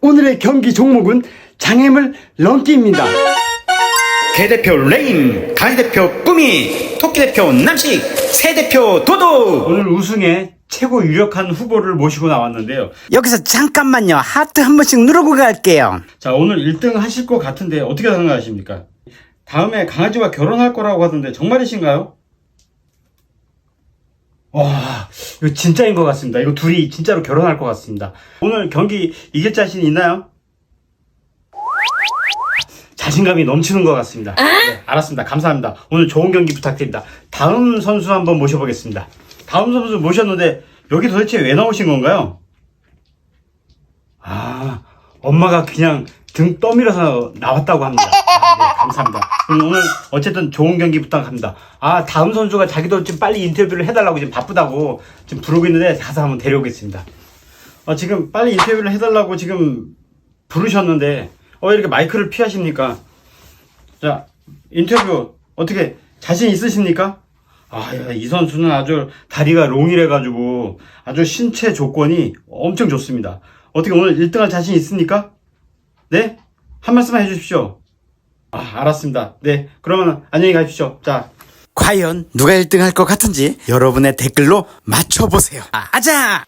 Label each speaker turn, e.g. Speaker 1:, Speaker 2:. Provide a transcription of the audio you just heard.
Speaker 1: 오늘의 경기 종목은 장애물 런기입니다.
Speaker 2: 개 대표 레임, 가지 대표 꾸미, 토끼 대표 남식, 새 대표 도도.
Speaker 1: 오늘 우승에 최고 유력한 후보를 모시고 나왔는데요.
Speaker 2: 여기서 잠깐만요. 하트 한 번씩 누르고 갈게요.
Speaker 1: 자, 오늘 1등 하실 것 같은데 어떻게 생각하십니까? 다음에 강아지와 결혼할 거라고 하던데 정말이신가요? 와, 이거 진짜인 것 같습니다. 이거 둘이 진짜로 결혼할 것 같습니다. 오늘 경기 이길 자신 있나요? 자신감이 넘치는 것 같습니다. 네, 알았습니다. 감사합니다. 오늘 좋은 경기 부탁드립니다. 다음 선수 한번 모셔보겠습니다. 다음 선수 모셨는데 여기 도대체 왜 나오신 건가요? 아, 엄마가 그냥 등 떠밀어서 나왔다고 합니다. 감사합니다. 그럼 오늘 어쨌든 좋은 경기 부탁합니다. 아, 다음 선수가 자기도 지금 빨리 인터뷰를 해달라고 지금 바쁘다고 지금 부르고 있는데 가서 한번 데려오겠습니다. 어, 지금 빨리 인터뷰를 해달라고 지금 부르셨는데, 어, 왜 이렇게 마이크를 피하십니까? 자, 인터뷰 어떻게 자신 있으십니까? 아, 야, 이 선수는 아주 다리가 롱이래가지고 아주 신체 조건이 엄청 좋습니다. 어떻게 오늘 1등 할 자신 있습니까? 네? 한 말씀만 해주십시오. 아, 알았습니다. 네. 그러면 안녕히 가십시오. 자,
Speaker 2: 과연 누가 1등 할 것 같은지 여러분의 댓글로 맞춰보세요. 아, 아자!